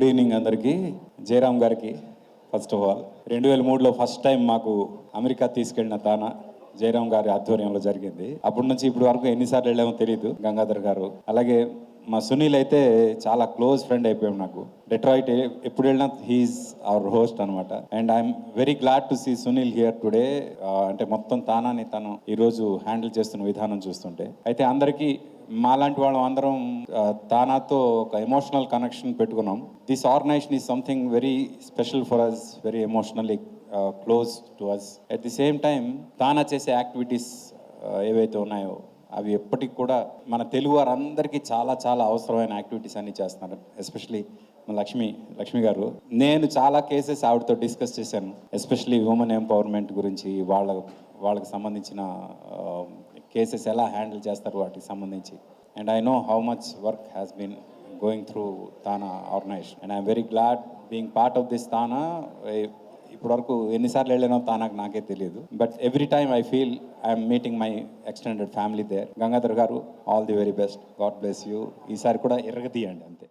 Good evening అందరికీ. జయరామ్ గారికి first of all. రెండు వేల మూడులో ఫస్ట్ టైం మాకు అమెరికా తీసుకెళ్ళిన తాన జయరామ్ గారి ఆధ్వర్యంలో జరిగింది. అప్పటి నుంచి ఇప్పటి వరకు ఎన్నిసార్లు వెళ్ళామో తెలియదు గంగాధర్ గారు. అలాగే మా సునీల్ అయితే చాలా క్లోజ్ ఫ్రెండ్ అయిపోయాం నాకు. డెట్రాయిట్ ఎప్పుడు వెళ్ళినా హీఈస్ అవర్ హోస్ట్ అనమాట and I'm very glad to see Sunil here today అంటే మొత్తం తానాన్ని తను ఈరోజు హ్యాండిల్ చేస్తున్న విధానం చూస్తుంటే. అయితే అందరికీ మాలాంటి వాళ్ళం అందరం తానాతో ఒక ఎమోషనల్ కనెక్షన్ పెట్టుకున్నాం. This organization is something very special for us very emotionally close to us at the same time TANA చేసే యాక్టివిటీస్ ఏవైతే ఉన్నాయో అవి ఎప్పటికి కూడా మన తెలుగు వారందరికీ చాలా చాలా అవసరమైన యాక్టివిటీస్ అన్ని చేస్తున్నారు. ఎస్పెషలీ మన లక్ష్మి లక్ష్మి గారు. నేను చాలా కేసెస్ ఆవిడతో డిస్కస్ చేశాను. ఎస్పెషలీ ఉమెన్ ఎంపవర్మెంట్ గురించి వాళ్ళ వాళ్ళకి సంబంధించిన కేసెస్ ఎలా హ్యాండిల్ చేస్తారు వాటికి సంబంధించి. And I know how much work has been going through TANA organization and I'm very glad being part of this TANA ఇప్పటివరకు ఎన్నిసార్లు వెళ్ళానో తానాకు నాకే తెలియదు. But every time I feel I'm meeting my extended family there Gangadhar garu all the very best God bless you ఈసారి కూడా ఎరగతీయండి అంతే